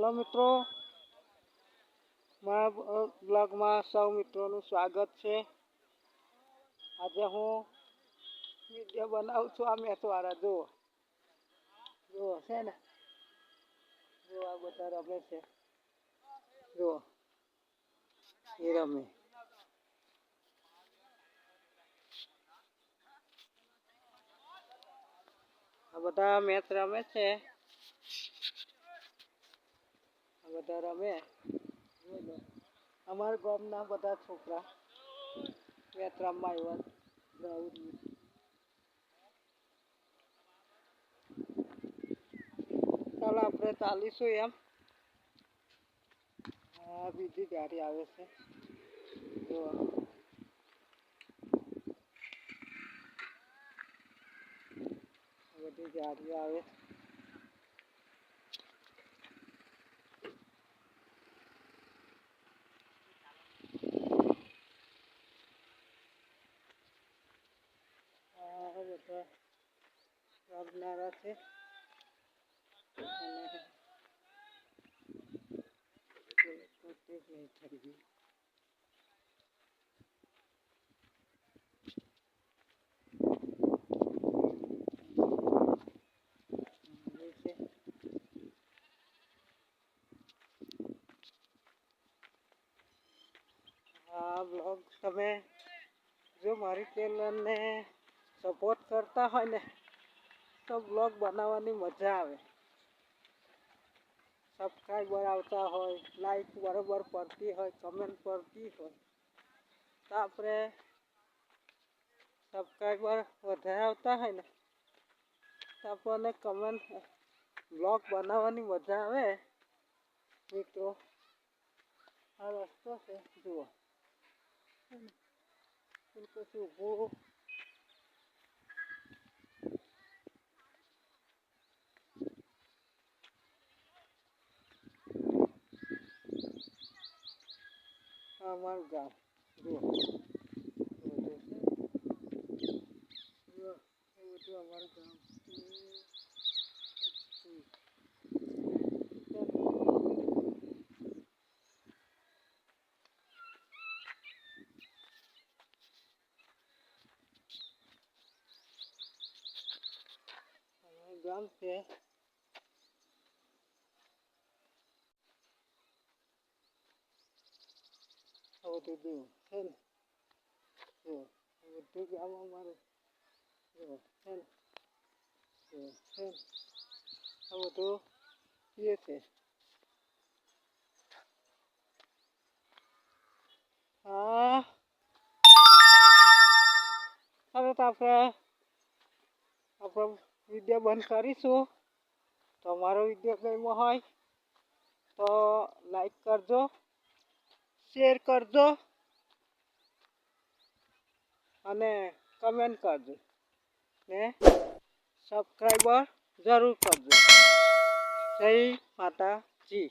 Hello મિત્રો. મારા બ્લોગમાં સૌ મિત્રોનું સ્વાગત છે. આજે હું વીડિયો બનાવું છું આ મેથવાળા. જુઓ. જુઓ, છે ને? જુઓ આ બધા રમે છે. જુઓ. એ રમે. આ બધા મેચ રમે છે. બધા રમે જોઈ ગામના બધા છોકરા રમવા આવ્યા ગ્રાઉન્ડમાં ચાલો, આપણે ચાલીશું એમ. હા બીજી ગાડી આવે છે. જો. બધી ગાડીઓ આવે આ બધા છે. આ બ્લોગ તમે જો મારી ચેનલને સપોર્ટ કરતા હોય ને, તો બ્લોગ બનાવવાની મજા આવે. સબસ્ક્રાઈબર આવતા હોય લાઈક બરાબર પડતી હોય કમેન્ટ પડતી હોય. તો આપણે સબસ્ક્રાઈબર વધારે આવતા હોય ને, તો આપણને કમેન્ટ બ્લોગ બનાવવાની મજા આવે. મિત્રો, આ રસ્તો છે, જુઓ. પછી ઊભું આ અમારું ગામ જુઓ બધું છે જુઓ એ do. Ten. Yeah. છે. હમ. અમારું ગામ છે Yeah. Ten. છે ને આ બધું એ છે હા હવે તો આપણે, આપણો વીડિયો બંધ કરીશું તો અમારો વીડિયો ગમ્યો હોય તો લાઈક કરજો શેર કરજો અને કમેન્ટ કરજો. ને સબસ્ક્રાઈબર જરૂર કરજો. જય માતાજી.